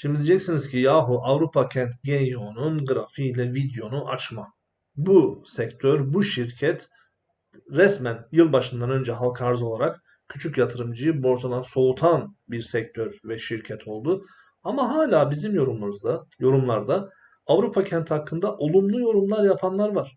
Şimdi diyeceksiniz ki yahu Avrupa Kent GEO'nun grafiğiyle videonu açma. Bu sektör, bu şirket resmen yılbaşından önce halka arz olarak küçük yatırımcıyı borsadan soğutan bir sektör ve şirket oldu. Ama hala bizim yorumlarımızda, yorumlarda Avrupa Kent hakkında olumlu yorumlar yapanlar var.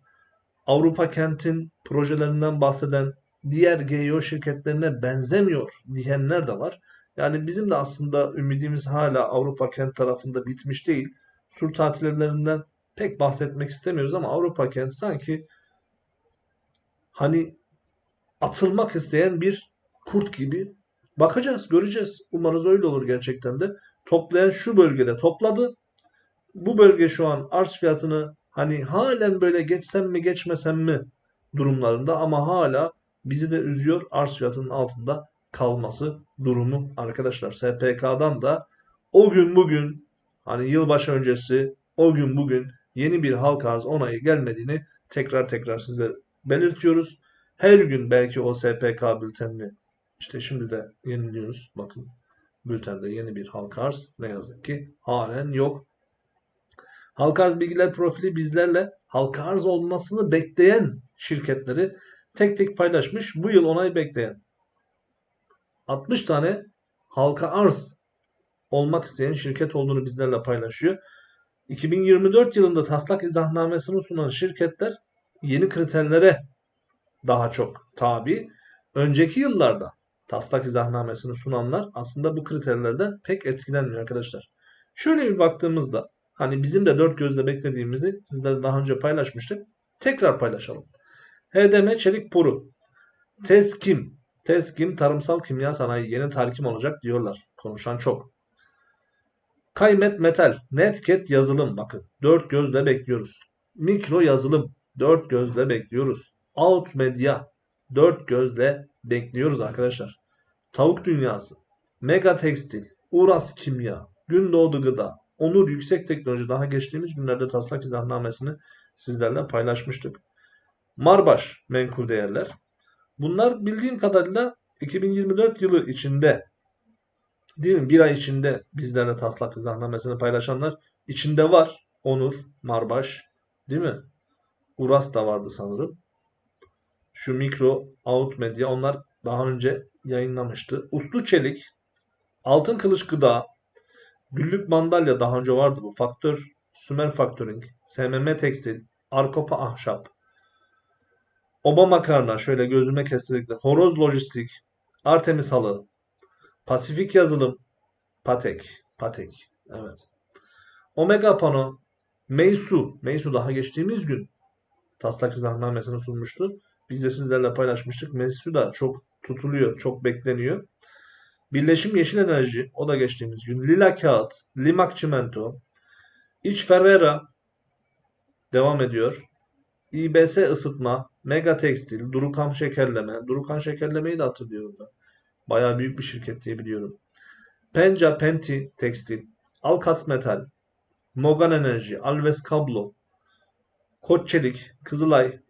Avrupa Kent'in projelerinden bahseden diğer GEO şirketlerine benzemiyor diyenler de var. Yani bizim de aslında ümidimiz hala Avrupa Kent tarafında bitmiş değil. Sur tatillerinden pek bahsetmek istemiyoruz ama Avrupa Kent sanki hani atılmak isteyen bir kurt gibi bakacağız, göreceğiz. Umarız öyle olur gerçekten de. Toplayan şu bölgede topladı. Bu bölge şu an arz fiyatını hani halen böyle geçsem mi geçmesem mi durumlarında ama hala bizi de üzüyor arz fiyatının altında kalması durumu arkadaşlar. SPK'dan da o gün bugün hani yılbaşı öncesi o gün bugün yeni bir halka arz onayı gelmediğini tekrar tekrar size belirtiyoruz. Her gün belki o SPK bültenini işte şimdi de yeniliyoruz. Bakın bültende yeni bir halka arz ne yazık ki halen yok. Halka arz bilgiler profili bizlerle halka arz olmasını bekleyen şirketleri tek tek paylaşmış. Bu yıl onay bekleyen 60 tane halka arz olmak isteyen şirket olduğunu bizlerle paylaşıyor. 2024 yılında taslak izahnamesini sunan şirketler yeni kriterlere daha çok tabi. Önceki yıllarda taslak izahnamesini sunanlar aslında bu kriterlerden pek etkilenmiyor arkadaşlar. Şöyle bir baktığımızda hani bizim de dört gözle beklediğimizi sizlerle daha önce paylaşmıştık. Tekrar paylaşalım. HDM çelik poru. Teskim. Teskim tarımsal kimya sanayi yeni tarkim olacak diyorlar. Konuşan çok. Kaymet metal. Netcat yazılım. Bakın dört gözle bekliyoruz. Mikro yazılım. Dört gözle bekliyoruz. Out medya. Dört gözle bekliyoruz arkadaşlar. Tavuk dünyası. Mega tekstil. Uras kimya. Gündoğdu gıda. Onur yüksek teknoloji daha geçtiğimiz günlerde taslak izahnamesini sizlerle paylaşmıştık. Marbaş menkul değerler. Bunlar bildiğim kadarıyla 2024 yılı içinde değil mi? Bir ay içinde bizlerle taslak izahnamesini paylaşanlar içinde var. Onur, Marbaş değil mi? Uras da vardı sanırım. Şu mikro, out medya onlar daha önce yayınlamıştı. Uslu çelik, altın kılıç gıda, güllük mandalya daha önce vardı bu. Faktör, Sümer Factoring, SMM Tekstil, Arkopa Ahşap, Oba Makarna şöyle gözüme kesinlikle. Horoz Lojistik, Artemis Halı, Pasifik Yazılım, Patek, Patek. Evet. Omega Pano, Meisu, Meisu daha geçtiğimiz gün taslak izahnamesini sunmuştu. Biz de sizlerle paylaşmıştık. Meisu da çok tutuluyor, çok bekleniyor. Birleşim Yeşil Enerji, o da geçtiğimiz gün. Lila Kağıt, Limak Çimento, İç Ferrera devam ediyor. İBS ısıtma, Mega Tekstil, Durukan Şekerleme. Durukan Şekerlemeyi de hatırlıyorum da. Bayağı büyük bir şirket diye biliyorum. Penca Penti Tekstil, Alkas Metal, Mogan Enerji, Alves Kablo, Koç Çelik, Kızılay,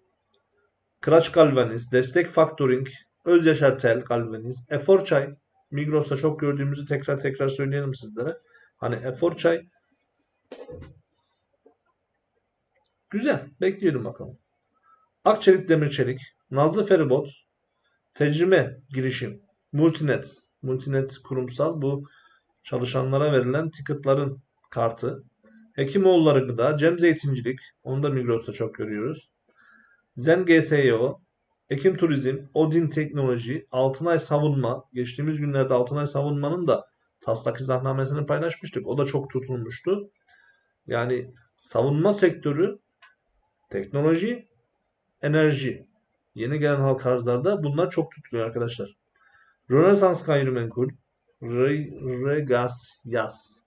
Kıraç Galvaniz, Destek Factoring, Özyaşar Tel Galvaniz, Efor Çay, Migros'ta çok gördüğümüzü tekrar tekrar söyleyelim sizlere. Hani Efor Çay Güzel. Bekleyelim bakalım. Akçelik Demirçelik, Nazlı Feribot, Tecrüme Girişim, Multinet, Multinet kurumsal bu çalışanlara verilen ticketların kartı. Hekimoğulları Gıda, Cem Zeytincilik, onu da Migros'ta çok görüyoruz. Zen GSYO, Ekim Turizm, Odin Teknoloji, Altınay Savunma. Geçtiğimiz günlerde Altınay Savunma'nın da taslak izahnamesini paylaşmıştık. O da çok tutulmuştu. Yani savunma sektörü, teknoloji, enerji. Yeni gelen halk arzlarda bunlar çok tutuluyor arkadaşlar. Rönesans gayrimenkul, Regas Yas,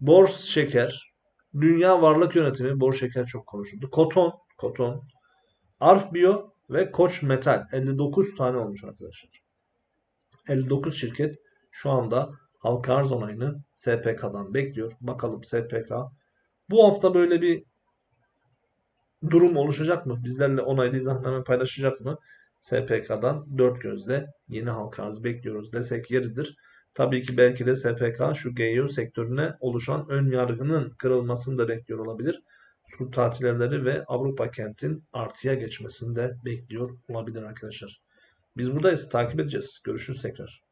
Bors Şeker, Dünya Varlık Yönetimi, Bor Şeker çok konuşuldu. Koton, Koton, Arf Bio ve Koç Metal 59 tane olmuş arkadaşlar. 59 şirket şu anda halka arz onayını SPK'dan bekliyor. Bakalım SPK bu hafta böyle bir durum oluşacak mı? Bizlerle onaylı izahname paylaşacak mı? SPK'dan dört gözle yeni halka bekliyoruz desek yeridir. Tabii ki belki de SPK şu GEO sektörüne oluşan ön yargının kırılmasını da bekliyor olabilir. Sur tatilleri ve Avrupa kentin artıya geçmesini de bekliyor olabilir arkadaşlar. Biz buradayız. Takip edeceğiz. Görüşürüz tekrar.